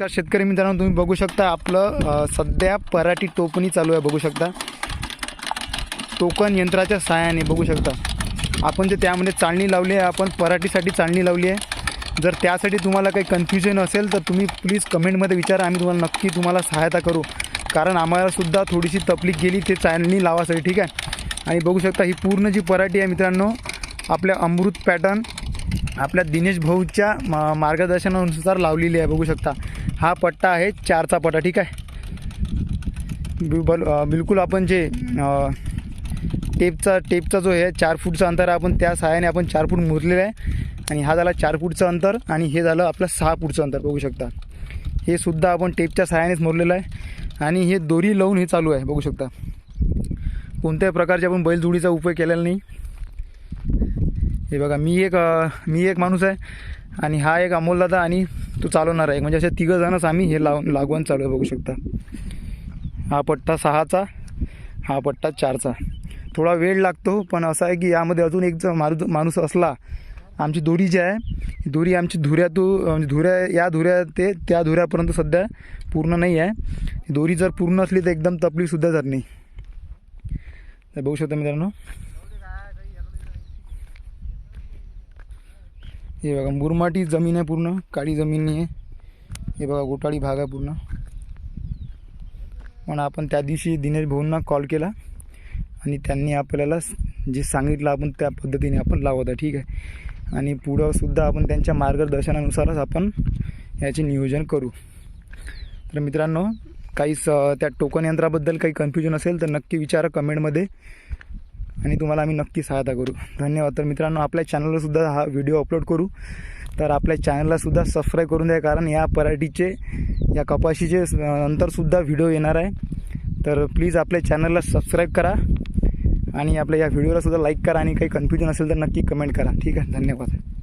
नमस्कार शेतकरी मित्रांनो तुम्ही बघू शकता आपलं सध्या पराठी टोपणी चालू आहे बघू शकता. टोकन यंत्राच्या सहाय्याने बघू शकता. आपण जे त्यामध्ये चाळणी लावली आहे आपण पराठीसाठी चाळणी लावली आहे. जर त्यासाठी तुम्हाला काही कन्फ्युजन असेल तर तुम्ही प्लीज कमेंटमध्ये विचारा आम्ही तुम्हाला नक्की तुम्हाला सहायता करू. कारण आम्हालासुद्धा थोडीशी तकलीफ गेली ते चाळणी लावासाठी ठीक आहे? आणि बघू शकता ही पूर्ण जी पराठी आहे मित्रांनो आपल्या अमृत पॅटर्न आपल्या दिनेश भाऊच्या मा मार्गदर्शनानुसार लावलेली आहे बघू शकता. हा पट्टा आहे चारचा पट्टा ठीक आहे? बि- बिलकुल आपण जे टेपचा टेपचा जो आहे चार फूटचं अंतर आहे आपण त्या सहाय्याने आपण चार फूट मुरलेलं आहे. आणि हा झाला चार फूटचं अंतर आणि हे झालं आपलं सहा फूटचं अंतर बघू शकता. हे सुद्धा आपण टेपच्या सहाय्यानेच मोरलेलं आहे. आणि हे दोरी लावून हे चालू आहे बघू शकता. कोणत्याही प्रकारचे आपण बैलजोडीचा उपयोग केलेला नाही. हे बघा मी एक मी एक माणूस आहे आणि हा एक अमोलदादा आणि तो चालवणार आहे. म्हणजे असे तिघं जणच आम्ही हे लाव लागवण चालू आहे बघू शकता. हा पट्टा सहाचा हा पट्टा चारचा. थोडा वेळ लागतो पण असं आहे की यामध्ये अजून एक जर मारू माणूस असला आमची दोरी जी आहे दोरी आमची धुऱ्यातून म्हणजे धुऱ्या या धुऱ्या ते त्या धुऱ्यापर्यंत सध्या पूर्ण नाही आहे. दोरी जर पूर्ण असली तर एकदम तपलीसुद्धा जात नाही. तर बघू शकता मित्रांनो हे बघा मुरमाटी जमीन आहे पूर्ण काळी जमीन नाही आहे हे बघा गोटाळी भाग आहे पूर्ण. पण आपण त्या दिवशी दिनेश भाऊंना कॉल केला आणि त्यांनी आपल्याला जे सांगितलं आपण त्या पद्धतीने आपण लावत आहे ठीक आहे? आणि पुढंसुद्धा आपण त्यांच्या मार्गदर्शनानुसारच आपण याचे नियोजन करू. तर मित्रांनो काही स त्या टोकन यंत्राबद्दल काही कन्फ्युजन असेल तर नक्की विचारा कमेंटमध्ये आणि तुम्हाला आम्ही नक्की सहायता करू. धन्यवाद. तर मित्रांनो आपल्या चॅनललासुद्धा हा व्हिडिओ अपलोड करू. तर आपल्या चॅनललासुद्धा सबस्क्राईब करून द्या कारण या पराठीचे या कपाशीचे नंतरसुद्धा व्हिडिओ येणार आहे. तर प्लीज आपल्या चॅनलला सबस्क्राईब करा आणि आपल्या या व्हिडिओलासुद्धा लाईक करा. आणि काही कन्फ्युजन असेल तर नक्की कमेंट करा. ठीक आहे? धन्यवाद.